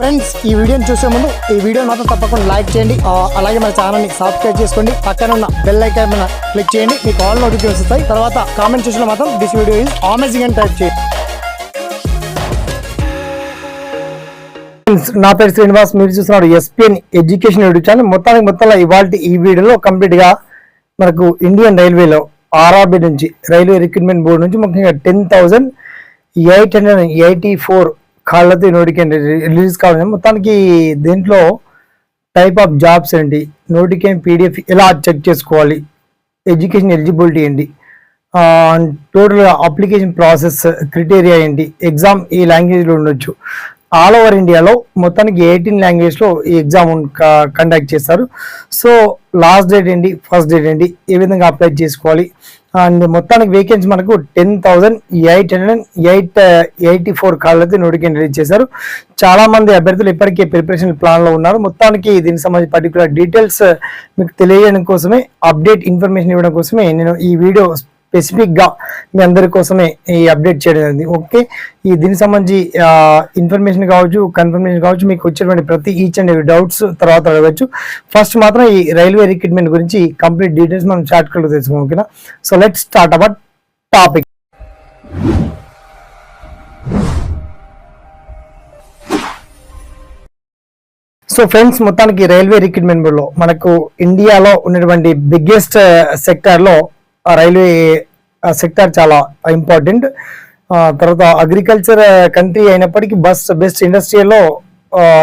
Friends ఈ వీడియోని చూసే ముందు ఈ వీడియో మాత్రం తప్పకుండా లైక్ చేయండి. అలాగే మన ఛానల్ని సబ్స్క్రైబ్ చేసుకోండి. పక్కన ఉన్న బెల్ ఐకాన్ మీద క్లిక్ చేయండి. మీకు ఆల్ నోటిఫికేషన్ వస్తాయి. తర్వాత కామెంట్ చూసిన మాత్రం దిస్ వీడియో ఈజ్ అమేజింగ్ అని టైప్ చేయండి. నా పేరు శ్రీనివాస్. మీరు చూస్తున్నారు ఎస్పీఎన్ ఎడ్యుకేషన్ యూట్యూబ్ ఛానల్ మొత్తానికి మొత్తంలో ఇవాళ ఈ వీడియోలో కంప్లీట్గా మనకు ఇండియన్ రైల్వేలో ఆర్ఆర్బి నుంచి రైల్వే రిక్రూట్మెంట్ బోర్డు నుంచి ముఖ్యంగా ten thousand eight hundred eighty four కాళ్ళతో నోటిఫికేషన్ రిలీజ్ కావాలి మొత్తానికి దీంట్లో టైప్ ఆఫ్ జాబ్స్ ఏంటి నోటిఫికేషన్ పీడిఎఫ్ ఎలా చెక్ చేసుకోవాలి ఎడ్యుకేషన్ ఎలిజిబిలిటీ ఏంటి టోటల్ అప్లికేషన్ ప్రాసెస్ క్రిటేరియా ఏంటి ఎగ్జామ్ ఈ లాంగ్వేజ్లో ఉండొచ్చు. ఆల్ ఓవర్ ఇండియాలో మొత్తానికి ఎయిటీన్ లాంగ్వేజ్లో ఈ ఎగ్జామ్ కండక్ట్ చేస్తారు. సో లాస్ట్ డేట్ ఏంటి ఫస్ట్ డేట్ ఏంటి ఏ విధంగా అప్లై చేసుకోవాలి అండ్ మొత్తానికి వేకెన్సీ మనకు ten thousand eight hundred eight eighty four కాళ్ళతో నోటిఫికేషన్ రిలీజ్ చేశారు. చాలా మంది అభ్యర్థులు ఇప్పటికే ప్రిపరేషన్ ప్లాన్లో ఉన్నారు. మొత్తానికి దీనికి సంబంధించి పర్టికులర్ డీటెయిల్స్ మీకు తెలియజేయడం కోసమే అప్డేట్ ఇన్ఫర్మేషన్ ఇవ్వడం కోసమే నేను ఈ వీడియో స్పెసిఫిక్గా మీ అందరి కోసమే ఈ అప్డేట్ చేయడం జరిగింది. ఓకే ఈ దీనికి సంబంధించి ఇన్ఫర్మేషన్ కావచ్చు కన్ఫర్మేషన్ కావచ్చు మీకు వచ్చేటువంటి ప్రతి ఈచ్ అండ్ ఎవరి డౌట్స్ తర్వాత అడగచ్చు. ఫస్ట్ మాత్రం ఈ రైల్వే రిక్రూట్మెంట్ గురించి కంప్లీట్ డీటెయిల్స్ మనం షార్ట్ కట్ తెలుసుకున్నాం ఓకేనా? So let start our topic so friends మొత్తానికి రైల్వే రిక్రూట్మెంట్లో మనకు ఇండియాలో ఉన్నటువంటి బిగ్గెస్ట్ సెక్టార్లో uh, రైల్వే సెక్టార్ చాలా ఇంపార్టెంట్. తర్వాత అగ్రికల్చర్ కంట్రీ అయినప్పటికీ బస్ బెస్ట్ ఇండస్ట్రీలో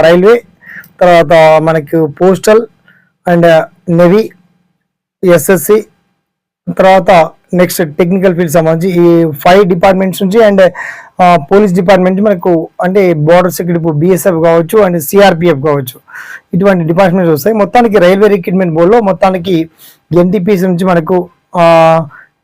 రైల్వే తర్వాత మనకు పోస్టల్ అండ్ నెవీ ఎస్ఎస్సి తర్వాత నెక్స్ట్ టెక్నికల్ ఫీల్డ్ సంబంధించి ఈ ఫైవ్ డిపార్ట్మెంట్స్ నుంచి అండ్ పోలీస్ డిపార్ట్మెంట్ మనకు అంటే బార్డర్ సెక్యూరిటీ బిఎస్ఎఫ్ కావచ్చు అండ్ సిఆర్పిఎఫ్ కావచ్చు. ఇటువంటి డిపార్ట్మెంట్స్ వస్తాయి. మొత్తానికి రైల్వే రిక్రూట్మెంట్ బోర్డులో మొత్తానికి ఎన్టీపీసీ నుంచి మనకు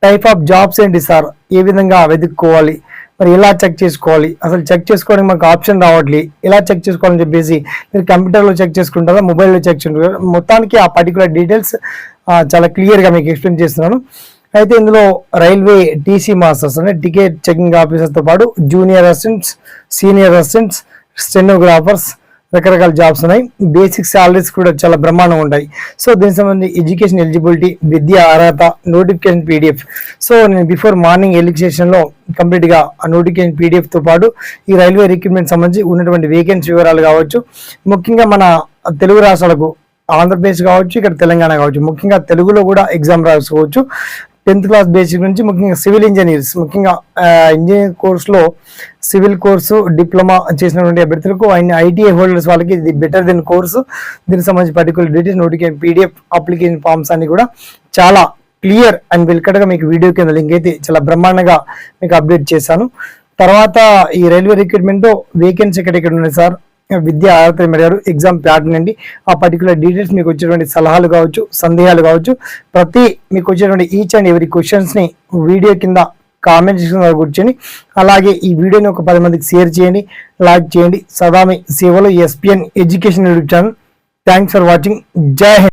టైప్ ఆఫ్ జాబ్స్ ఏంటి సార్? ఏ విధంగా వెతుక్కోవాలి? మరి ఎలా చెక్ చేసుకోవాలి? అసలు చెక్ చేసుకోవడానికి మాకు ఆప్షన్ రావట్లేదు ఎలా చెక్ చేసుకోవాలని చెప్పేసి మీరు కంప్యూటర్లో చెక్ చేసుకుంటారా? మొబైల్లో చెక్ చేసుకుంటారా? మొత్తానికి ఆ పర్టికులర్ డీటెయిల్స్ చాలా క్లియర్గా మీకు ఎక్స్ప్లెయిన్ చేస్తున్నాను. అయితే ఇందులో రైల్వే టీసీ మాస్టర్స్ అంటే టికెట్ చెకింగ్ ఆఫీసర్తో పాటు junior assistants senior assistants stenographers రకరకాల జాబ్స్ ఉన్నాయి. బేసిక్ సాలరీస్ కూడా చాలా బ్రహ్మాండంగా ఉంటాయి. సో దీనికి సంబంధించి ఎడ్యుకేషన్ ఎలిజిబిలిటీ విద్య అర్హత నోటిఫికేషన్ పీడిఎఫ్ సో నేను బిఫోర్ మార్నింగ్ ఎలిక్సేషన్లో కంప్లీట్గా ఆ నోటిఫికేషన్ పీడిఎఫ్తో పాటు ఈ రైల్వే రిక్రూట్మెంట్ సంబంధించి ఉన్నటువంటి వేకెన్సీ వివరాలు కావచ్చు. ముఖ్యంగా మన తెలుగు రాష్ట్రాలకు ఆంధ్రప్రదేశ్ కావచ్చు ఇక్కడ తెలంగాణ కావచ్చు. ముఖ్యంగా తెలుగులో కూడా ఎగ్జామ్ రాసుకోవచ్చు. టెన్త్ క్లాస్ బేసిక్ నుంచి ముఖ్యంగా సివిల్ ఇంజనీర్స్ ముఖ్యంగా ఇంజనీరింగ్ కోర్సులో సివిల్ కోర్సు డిప్లొమా చేసినటువంటి అభ్యర్థులకు అండ్ ఐటీఐ హోల్డర్స్ వాళ్ళకి ఇది బెటర్ దెన్ కోర్సు దీనికి సంబంధించి particular details notification PDF application forms అన్ని కూడా చాలా క్లియర్ అండ్ వెల్కట్గా మీకు వీడియో కింద లింక్ అయితే చాలా బ్రహ్మాండంగా మీకు అప్డేట్ చేశాను. తర్వాత ఈ రైల్వే రిక్రూట్మెంట్ వేకెన్సీ ఎక్కడ ఎక్కడ ఉన్నాయి సార్? విద్యా అర్హత గారు ఎగ్జామ్ ప్యాటర్న్ అండి. ఆ పర్టికులర్ డీటెయిల్స్ మీకు వచ్చేటువంటి సలహాలు కావచ్చు సందేహాలు కావచ్చు ప్రతి మీకు వచ్చేటువంటి ఈచ్ అండ్ ఎవరి క్వశ్చన్స్ని వీడియో కింద కామెంట్ సెక్షన్ కూర్చొని అలాగే ఈ వీడియోని ఒక పది మందికి షేర్ చేయండి లైక్ చేయండి. సదామి సేవలు సేవలో SPN education YouTube channel thanks for watching జై హింద్.